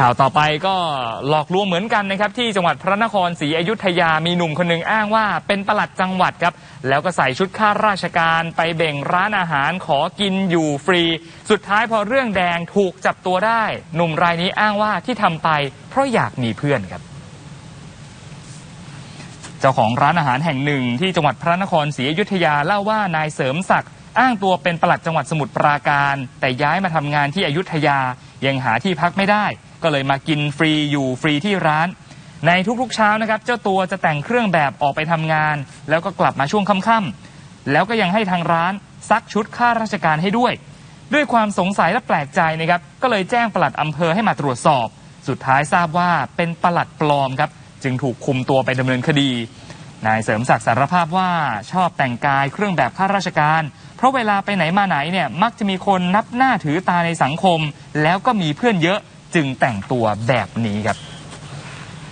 ข่าวต่อไปก็หลอกลวงเหมือนกันนะครับ ที่จังหวัดพระนครศรีอยุธยามีหนุ่มคนหนึ่งอ้างว่าเป็นประหลัดจังหวัดครับ แล้วก็ใส่ชุดข้าราชการไปเบ่งร้านอาหารขอกินอยู่ฟรี สุดท้ายพอเรื่องแดงถูกจับตัวได้ หนุ่มรายนี้อ้างว่าที่ทำไป เพราะอยากมีเพื่อนครับเจ้าของร้านอาหารแห่งหนึ่งที่จังหวัดพระนครศรีอยุธยาเล่าว่านายเสริมศักดิ์ อ้างตัวเป็นปลัดจังหวัดสมุทรปราการ แต่ย้ายมาทำงานที่อยุธยายังหาที่พักไม่ได้ ก็เลยมากินฟรีอยู่ฟรีที่ร้าน ในทุกๆเช้านะครับ เจ้าตัวจะแต่งเครื่องแบบออกไปทำงาน แล้วก็กลับมาช่วงค่ำๆแล้วก็ยังให้ทางร้านซักชุดข้าราชการให้ด้วย ด้วยความสงสัยและแปลกใจนะครับก็เลยแจ้งปลัดอำเภอให้มาตรวจสอบ สุดท้ายทราบว่าเป็นปลัดปลอมครับจึงถูกคุมตัวไปดำเนินคดี นายเสริมศักดิ์สารภาพว่าชอบแต่งกายเครื่องแบบข้าราชการ เพราะเวลาไปไหนมาไหนเนี่ยมักจะมีคนนับหน้าถือตาในสังคม แล้วก็มีเพื่อนเยอะจึงแต่งตัวแบบนี้ครับ